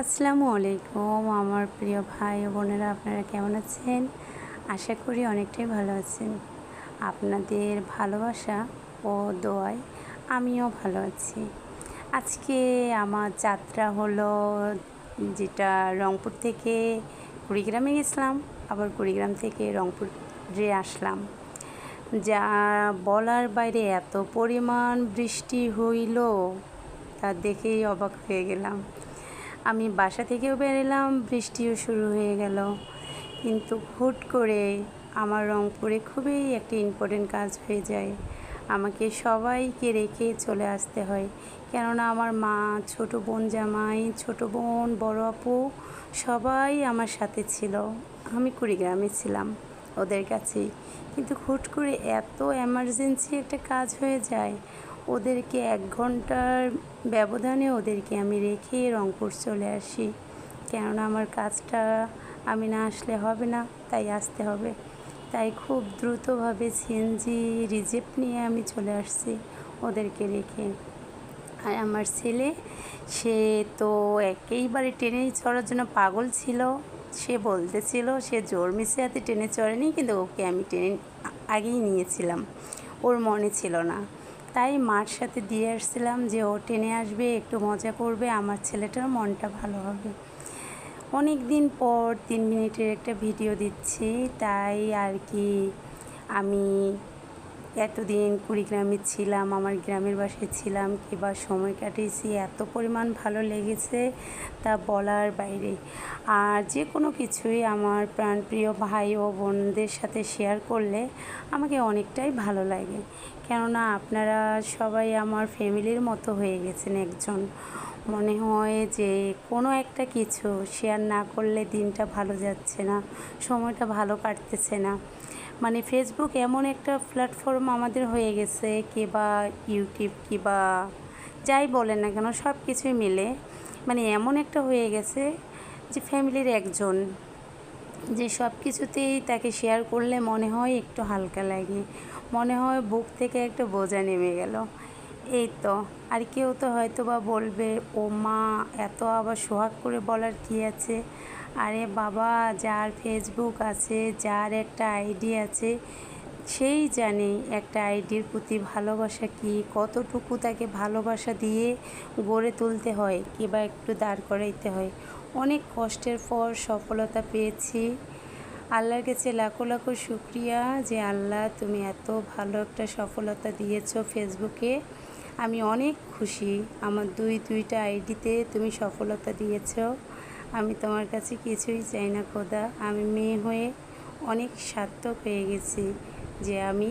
আসসালামু আলাইকুম, আমার প্রিয় ভাই ও বোনেরা, আপনারা কেমন আছেন? আশা করি অনেকটাই ভালো আছেন। আপনাদের ভালোবাসা ও দোয়ায় আমিও ভালো আছি। আজকে আমার যাত্রা হলো যেটা রংপুর থেকে কুড়িগ্রামে গেছিলাম, আবার কুড়িগ্রাম থেকে রংপুরে আসলাম। যা বলার বাইরে এত পরিমাণ বৃষ্টি হইল, তা দেখেই অবাক হয়ে গেলাম। আমি বাসা থেকেও বেরোলাম, বৃষ্টিও শুরু হয়ে গেল। কিন্তু হুট করে আমার রংপুরে খুবই একটি ইম্পর্টেন্ট কাজ হয়ে যায়। আমাকে সবাইকে রেখে চলে আসতে হয়। কেননা আমার মা, ছোট বোন জামাই, ছোট বোন, বড় আপু সবাই আমার সাথে ছিল। আমি কুড়িগ্রামে ছিলাম ওদের কাছেই। কিন্তু হুট করে এত এমার্জেন্সি একটা কাজ হয়ে যায় ওদেরকে এক ঘণ্টার ব্যবধানে ওদেরকে আমি রেখে রংপুর চলে আসি। কেননা আমার কাজটা আমি না আসলে হবে না, তাই আসতে হবে। তাই খুব দ্রুতভাবে সিএনজি রিজেপ্ট নিয়ে আমি চলে আসছি ওদেরকে রেখে। আর আমার ছেলে, সে তো একেইবারে ট্রেনে চড়ার জন্য পাগল ছিল। সে বলতেছিল, সে জোর মিশে হাতে ট্রেনে চড়েনি, কিন্তু ওকে আমি ট্রেনে আগেই নিয়েছিলাম। ওর মনে ছিল না। তাই মার সাথে দিয়ে আসছিলাম যে ও টেনে আসবে, একটু মজা করবে, আমার ছেলেটার মনটা ভালো হবে। অনেক দিন পর তিন মিনিটের একটা ভিডিও দিচ্ছি, তাই আর কি আমি এতদিন কুড়িগ্রামে ছিলাম, আমার গ্রামের বাসায় ছিলাম কিবা সময় কাটিয়েছি, এত পরিমাণ ভালো লেগেছে তা বলার বাইরে। আর যে কোনো কিছুই আমার প্রাণপ্রিয় ভাই ও বোনদের সাথে শেয়ার করলে আমাকে অনেকটাই ভালো লাগে। কেননা আপনারা সবাই আমার ফ্যামিলির মতো হয়ে গেছেন একজন। মনে হয় যে কোনো একটা কিছু শেয়ার না করলে দিনটা ভালো যাচ্ছে না, সময়টা ভালো কাটতেছে না। মানে ফেসবুক এমন একটা প্ল্যাটফর্ম আমাদের হয়ে গেছে কিবা ইউটিউব কিবা যাই বলেন না কেন সব কিছুই মিলে। মানে এমন একটা হয়ে গেছে যে ফ্যামিলির একজন যে সব কিছুতেই তাকে শেয়ার করলে মনে হয় একটু হালকা লাগে। মনে হয় বুক থেকে একটা বোঝা নেমে গেল। এই তো, আর কেউ তো হয়তো বা বলবে, ও মা, এত আবার সোহাগ করে বলার কী আছে? আরে বাবা, যার ফেসবুক আছে, যার একটা আইডি আছে, সেই জানে একটা আইডির প্রতি ভালোবাসা কি, কতটুকু তাকে ভালোবাসা দিয়ে গড়ে তুলতে হয় কিংবা একটু দাঁড় করাইতে হয়। অনেক কষ্টের পর সফলতা পেয়েছি। আল্লাহর কাছে লাখো লাখো শুক্রিয়া যে আল্লাহ তুমি এত ভালো একটা সফলতা দিয়েছ ফেসবুকে আমি অনেক খুশি। আমার দুই, দুইটা আইডিতে তুমি সফলতা দিয়েছ। আমি তোমার কাছে কিছুই চাই না খোদা। আমি মেয়ে হয়ে অনেক সার্থক পেয়ে গেছি যে আমি